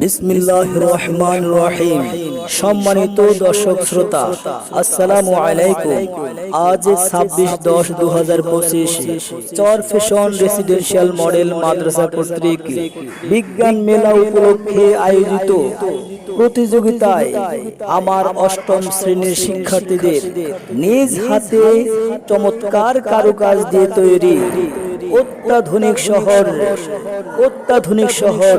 বিসমিল্লাহ রহমান রহিম। সম্মানিত দর্শক শ্রোতা, আসসালামু আলাইকুম। আজ ছাব্বিশ দশ দু হাজার পঁচিশ, চর ফ্যাশন রেসিডেন্সিয়াল মডেল মাদ্রাসা কর্তৃক বিজ্ঞান মেলা উপলক্ষে আয়োজিত প্রতিযোগিতায় আমার অষ্টম শ্রেণির শিক্ষার্থীদের নিজ হাতে চমৎকার কারুকাজ দিয়ে তৈরি অত্যাধুনিক শহর অত্যাধুনিক শহর।